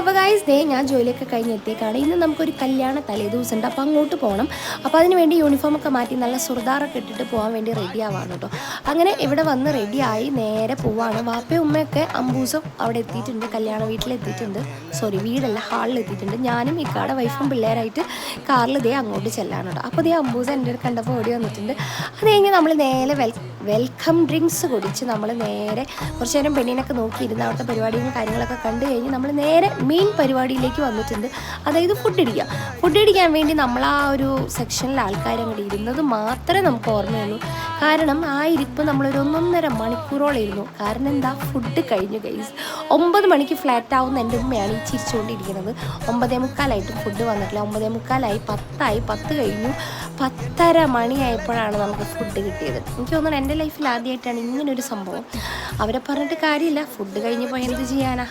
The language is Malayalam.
അപ്പോൾ ഗൈസ് ദേ ഞാൻ ജോലിയൊക്കെ കഴിഞ്ഞ് എത്തിയേക്കാണ്. ഇന്ന് നമുക്കൊരു കല്യാണ തലേ ദിവസം ഉണ്ട് അപ്പോൾ അങ്ങോട്ട് പോകണം. അപ്പോൾ അതിന് വേണ്ടി യൂണിഫോം ഒക്കെ മാറ്റി നല്ല സുർദാറൊക്കെ ഇട്ടിട്ട് പോകാൻ വേണ്ടി റെഡി ആവാണ് കേട്ടോ അങ്ങനെ ഇവിടെ വന്ന് റെഡിയായി നേരെ പോവാണ്. വാപ്പയും ഉമ്മയൊക്കെ അമ്പൂസും അവിടെ എത്തിയിട്ടുണ്ട്. കല്യാണ വീട്ടിലെത്തിയിട്ടുണ്ട് സോറി വീടല്ല ഹാളിൽ എത്തിയിട്ടുണ്ട്. ഞാനും ഇക്കാടെ വൈഫും പിള്ളേരായിട്ട് കാറിൽ ദേ അങ്ങോട്ട് ചെല്ലാണ് കേട്ടോ അപ്പോൾ ദേ അമ്പൂസ എന്റെ ഒരു കണ്ടപ്പോൾ ഓടി വന്നിട്ടുണ്ട്. അത് കഴിഞ്ഞ് നമ്മൾ നേരെ വെൽ വെൽക്കം ഡ്രിങ്ക്സ് കുടിച്ച് നമ്മൾ നേരെ കുറച്ച് നേരം പെണ്ണിനൊക്കെ നോക്കിയിരുന്ന് അവിടുത്തെ പരിപാടിയും കാര്യങ്ങളൊക്കെ കണ്ടു കഴിഞ്ഞ് നമ്മൾ നേരെ മെയിൻ പരിപാടിയിലേക്ക് വന്നിട്ടുണ്ട്. അതായത് ഫുഡ് അടിക്കുക ഫുഡ് അടിക്കാൻ വേണ്ടി നമ്മൾ ആ ഒരു സെക്ഷനിൽ ആൾക്കാർ അങ്ങോട്ട് ഇരുന്നത് മാത്രമേ നമുക്ക് ഓർമ്മയുള്ളൂ. കാരണം ആ ഇരിപ്പ് നമ്മളൊരു ഒന്നൊന്നര മണിക്കൂറോളം ഇരുന്നു. കാരണം എന്താ? ഫുഡ് കഴിഞ്ഞു ഗൈസ് ഒമ്പത് മണിക്ക് ഫ്ലാറ്റ് ആവുന്ന എന്റെ ഉമ്മയാണ് ഈ ചിരിച്ചുകൊണ്ടിരിക്കുന്നത്. ഒമ്പതേ മുക്കാലായിട്ടും ഫുഡ് വന്നിട്ടില്ല. ഒമ്പതേ മുക്കാലായി പത്തായി പത്ത് കഴിഞ്ഞു. പത്തര മണിയായപ്പോഴാണ് നമുക്ക് ഫുഡ് കിട്ടിയത്. എനിക്ക് തോന്നുന്നു എന്റെ ലൈഫിൽ ആദ്യമായിട്ടാണ് ഇങ്ങനൊരു സംഭവം. അവരെ പറഞ്ഞിട്ട് കാര്യമില്ല. ഫുഡ് കഴിഞ്ഞ് പോയി എന്ത് ചെയ്യാനാ?